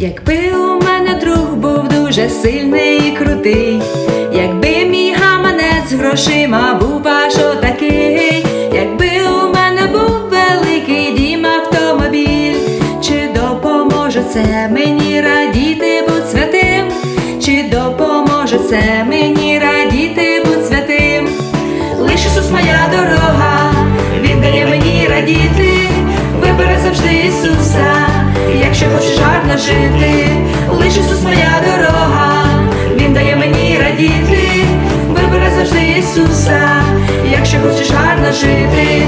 Якби у мене друг був дуже сильний і крутий, якби мій гаманець грошима був аж отакий, якби у мене був великий дім автомобіль, чи допоможе це мені радіти будь святим, чи допоможе це мені радіти Ісус моя дорога, Він дає мені радіти, вибери завжди Ісуса, якщо хочеш гарно жити, лиш Ісус моя дорога, Він дає мені радіти, вибери завжди Ісуса, якщо хочеш гарно жити.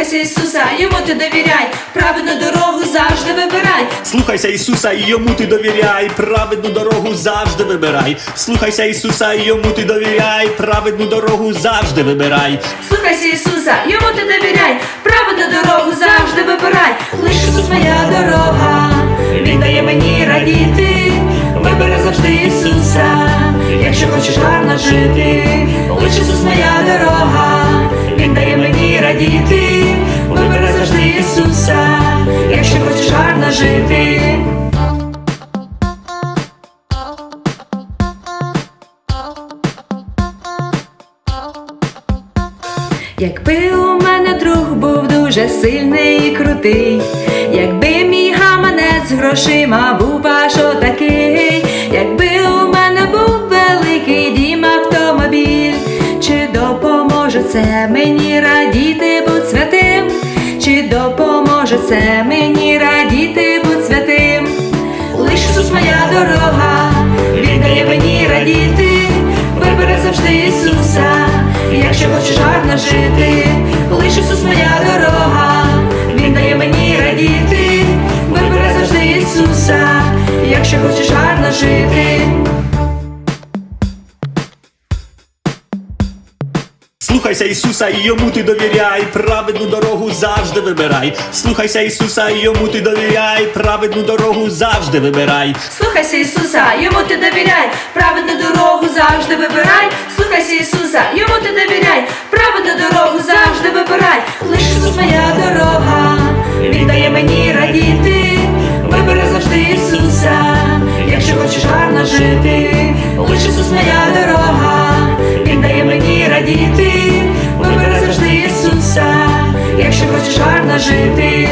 Слухайся Ісуса, йому ти довіряй, правильну дорогу завжди вибирай. Слухайся Ісуса, і йому ти довіряй, праведну дорогу завжди вибирай. Слухайся Ісуса, і йому ти довіряй, праведну дорогу завжди вибирай. Слухайся Ісуса, йому ти довіряй, правильну дорогу завжди вибирай. Лиш Ісус моя дорога, Він дає мені радіти, вибери завжди Ісуса, якщо хочеш гарно жити, лиш Ісус моя дорога, Він дає мені радіти, жити. Якби у мене друг був дуже сильний і крутий, якби мій гаманець грошима був аж отакий, якби у мене був великий дім автомобіль, чи допоможе це мені радіти будь святим, чи допоможе це мені радіти будь святим, лиш Ісус моя дорога, Він дає мені радіти, вибери завжди Ісуса, якщо хочеш гарно жити, Слухайся Ісуса, і йому ти довіряй, праведну дорогу завжди вибирай. Слухайся Ісуса, і йому ти довіряй, праведну дорогу завжди вибирай. Слухайся Ісуса, йому ти довіряй, праведну дорогу завжди вибирай. Слухайся Ісуса, йому ти довіряй, праведну дорогу завжди вибирай. Лиш моя дорога, Він дає мені радіти, вибери завжди Ісуса, якщо хочеш гарно жити, лиш Ісус моя дорога, хоч гарно жити.